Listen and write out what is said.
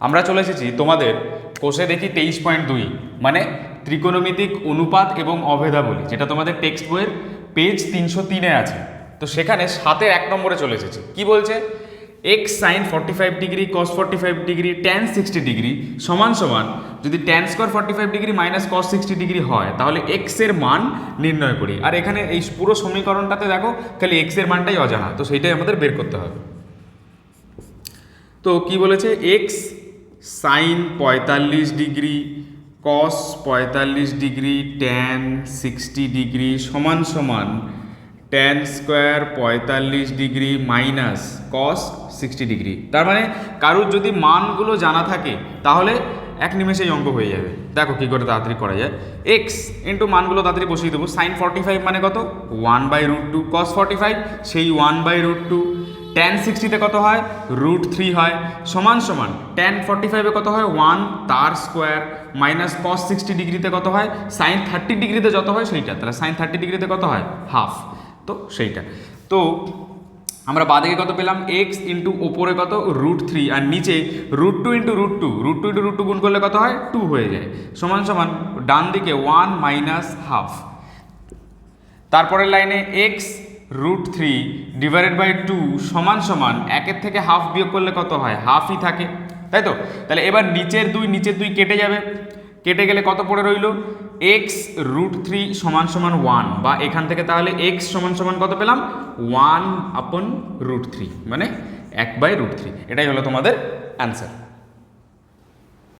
আমরা চলে এসেছি তোমাদের কোষে দেখি তেইশ পয়েন্ট দুই মানে ত্রিকোণমিতিক অনুপাত এবং অভেদাবলী, যেটা তোমাদের টেক্সট বইয়ের পেজ তিনশো তিনে আছে। তো সেখানে সাতের এক নম্বরে চলে এসেছি। কি বলছে? X sine forty five degree cos forty five degree tan sixty degree সমান সমান, যদি tan square forty five degree minus cos sixty degree হয়, তাহলে এক্সের মান নির্ণয় করি। আর এখানে এই পুরো সমীকরণটাতে দেখো, খালি এক্সের মানটাই অজানা, তো সেইটাই আমাদের বের করতে হবে। তো কি বলেছে? এক্স সাইন পঁয়তাল্লিশ ডিগ্রি কস পঁয়তাল্লিশ ডিগ্রি ট্যান সিক্সটি ডিগ্রি সমান সমান ট্যান স্কোয়ার পঁয়তাল্লিশ degree minus cos sixty degree. তার মানে কারোর যদি মানগুলো জানা থাকে, তাহলে এক নিমেষেই অঙ্ক হয়ে যাবে। দেখো কী করে তাড়াতাড়ি করা যায়। এক্স ইন্টু মানগুলো তাড়াতাড়ি বসিয়ে দেবো। সাইন ফর্টি ফাইভ মানে কত? One by root two cos forty five সেই one by root two tan সিক্সটিতে কত হয়? রুট থ্রি হয়। সমান সমান ট্যান ফর্টি ফাইভে কত হয়? ওয়ান তার স্কোয়ার মাইনাস কস সিক্সটি ডিগ্রিতে কত হয়? সাইন থার্টি ডিগ্রিতে যত হয় সেইটা। তাহলে সাইন থার্টি ডিগ্রিতে কত হয়? হাফ তো সেইটা। তো আমরা বাদিকে কত পেলাম? এক্স ইন্টু ওপরে কত? রুট থ্রি আর নিচে root two into root two root two into root two গুণ করলে কত হয়? টু হয়ে যায়। সমান সমান, ডান দিকে ওয়ান মাইনাস হাফ তারপরের লাইনে x root three divided by two সমান সমান একের থেকে হাফ বিয়োগ করলে কত হয়? হাফই থাকে। তাই তো? তাহলে এবার নিচের দুই নিচের দুই কেটে যাবে। কেটে গেলে কত পড়ে রইল? এক্স রুট থ্রি সমান সমান ওয়ান বা এখান থেকে তাহলে এক্স সমান সমান কত পেলাম? ওয়ান আপন রুট থ্রি মানে এক বাই রুট থ্রি এটাই হলো তোমাদের অ্যান্সার